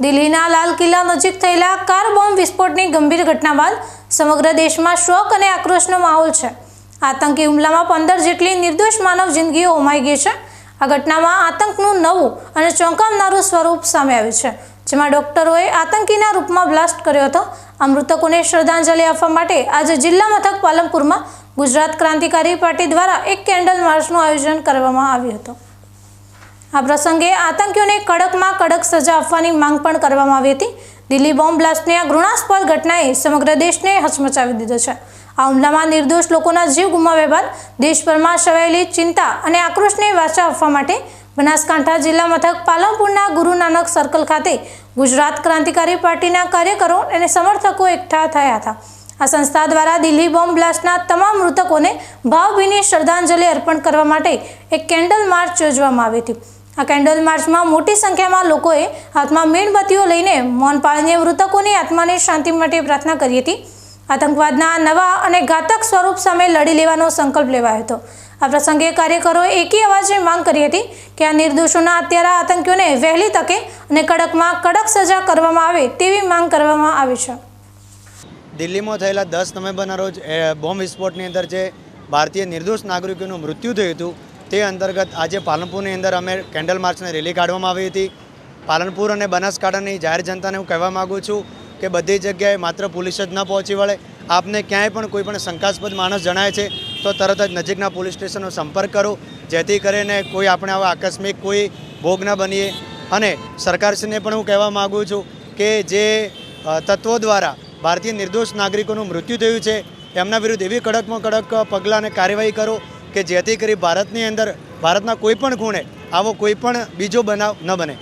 દિલ્હીના લાલ કિલ્લા નજીક થયેલા કાર બોમ્બ વિસ્ફોટની ગંભીર ઘટના બાદ સમગ્ર દેશમાં શોક અને આક્રોશનો માહોલ છે. આતંકી હુમલામાં પંદર જેટલી નિર્દોષ માનવ જિંદગીઓ હોમાઈ ગઈ છે. આ ઘટનામાં આતંકનું નવું અને ચોંકાવનારું સ્વરૂપ સામે આવ્યું છે, જેમાં ડોક્ટરોએ આતંકીના રૂપમાં બ્લાસ્ટ કર્યો હતો. આ મૃતકોને શ્રદ્ધાંજલિ આપવા માટે આજે જિલ્લા મથક પાલનપુરમાં ગુજરાત ક્રાંતિકારી પાર્ટી દ્વારા એક કેન્ડલ માર્ચનું આયોજન કરવામાં આવ્યું હતું. આ પ્રસંગે આતંકીઓને કડકમાં કડક સજા આપવાની માંગ પણ કરવામાં આવી હતી. દિલ્હી બોમ્બ બ્લાસ્ટની આ ઘૃણાસ્પદ ઘટનાએ સમગ્ર દેશને હચમચાવી દીધો છે. આ હુમલામાં નિર્દોષ લોકોના જીવ ગુમાવ્યા બાદ દેશભરમાં છવાયેલી ચિંતા અને આક્રોશને વાચા આપવા માટે બનાસકાંઠા જિલ્લા મથક પાલનપુરના ગુરુ નાનક સર્કલ ખાતે ગુજરાત ક્રાંતિકારી પાર્ટીના કાર્યકરો અને સમર્થકો એકઠા થયા હતા. આ સંસ્થા દ્વારા દિલ્હી બોમ્બ બ્લાસ્ટના તમામ મૃતકોને ભાવભીની શ્રદ્ધાંજલિ અર્પણ કરવા માટે એક કેન્ડલ માર્ચ યોજવામાં આવી હતી. આ કેન્ડલ માર્ચમાં મોટી સંખ્યામાં લોકોએ હાથમાં મીણબત્તીઓ લઈને મૌન પાળીને મૃતકોની આત્માની શાંતિ માટે પ્રાર્થના કરી હતી. આતંકવાદના નવા અને ઘાતક સ્વરૂપ સામે લડી લેવાનો સંકલ્પ લેવાયો હતો. આ પ્રસંગે કાર્યકરોએ એકી અવાજે માંગ કરી હતી કે આ નિર્દોષોના અત્યારે આતંકીઓને વહેલી તકે અને કડકમાં કડક સજા કરવામાં આવે તેવી માંગ કરવામાં આવી છે. દિલ્હીમાં થયેલા દસ નવેમ્બરના રોજ બોમ્બ વિસ્ફોટની અંદર જે ભારતીય નિર્દોષ નાગરિકોનું મૃત્યુ થયું હતું તે અંતર્ગત આજે પાલનપુરની અંદર અમે કેન્ડલ માર્ચની રેલી કાઢવામાં આવી હતી. પાલનપુર અને બનાસકાંઠાની જાહેર જનતાને હું કહેવા માગું છું કે બધી જગ્યાએ માત્ર પોલીસ જ ન પહોંચી વળે. આપને ક્યાંય પણ કોઈ પણ શંકાસ્પદ માણસ જણાય છે, તો તરત જ નજીકના પોલીસ સ્ટેશનનો સંપર્ક કરો. જેથી કરીને કોઈ આપણે આવા આકસ્મિક કોઈ ભોગ ન બનીએ. અને સરકારશ્રીને પણ હું કહેવા માગું છું કે જે તત્વો દ્વારા ભારતીય નિર્દોષ નાગરિકોનું મૃત્યુ થયું છે, એમના વિરુદ્ધ એવી કડકમાં કડક પગલાં અને કાર્યવાહી કરો કે જેથી કરી ભારતની અંદર ભારતના કોઈપણ ખૂણે આવો કોઈ પણ બીજો બનાવ ન બને.